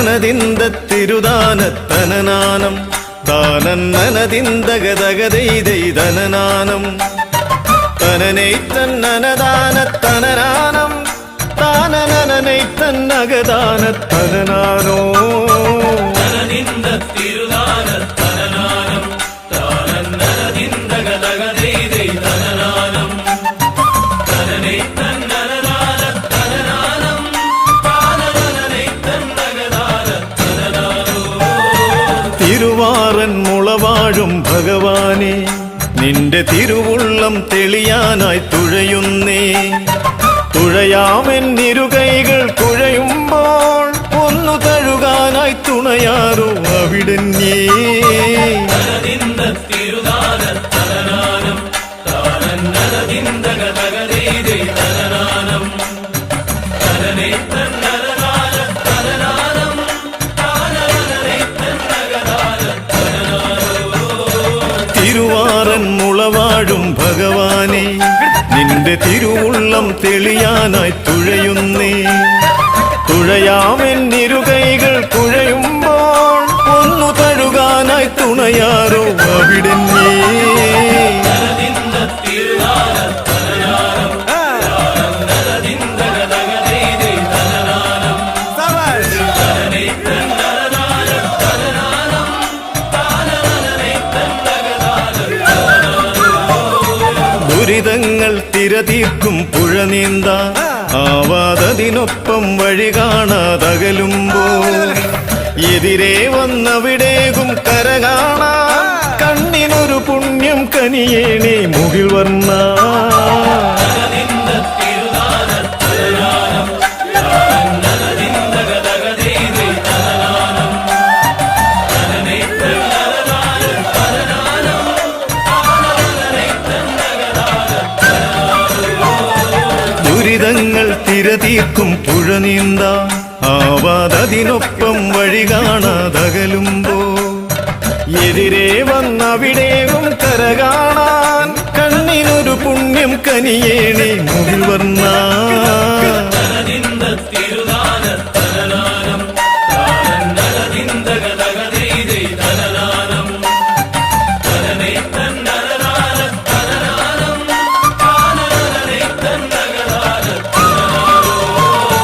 താനന്നനതിന്ത തിരുദാനത്തനനാനം താനന്നനതിന്തകതകതൈതൈതനനാനം തനനൈ തന്നനദാനത്തനനാനം താനനനൈ തന്നകദാനത്തനനാനോ തിരുവാറൻ മുളവാഴും ഭഗവാനെ. നിന്റെ തിരുവുള്ളം തെളിയാനായി തുഴയുന്നേ. തുഴയാമെന്നിരുകൈകൾ തുഴയുമ്പോൾ ഒന്നു തഴുകാനായി തുണയാറോ അവിടെ താനന്നരതിന്തകതകതൈതൈ മുളവാഴും ഭഗവാനെ. നിന്റെ തിരുവുള്ളം തെളിയാനായി തുഴയുന്നേ. തുഴയാമെന്നിരുകൈകൾ കുഴയുമ്പോൾ ഒന്നു തഴുകാനായി തുണയാറോ ദുരിതങ്ങൾ തിരതീർക്കും പുഴ നീന്ത. ആവാതതിനൊപ്പം വഴി കാണാതകലുമ്പോൾ എതിരെ വന്നവിടേകും കര കണ്ണിനൊരു പുണ്യം കനിയേണേ മുകിൽ വർണ. തിരതീർക്കും പുഴ നീന്ത ആവാതതിനൊപ്പം വഴി കാണാതകലുമ്പോ എതിരെ വന്നവിടേകും കര കാണാൻ കണ്ണിനൊരു പുണ്യം കനിയേണി മുകിൽ വർണ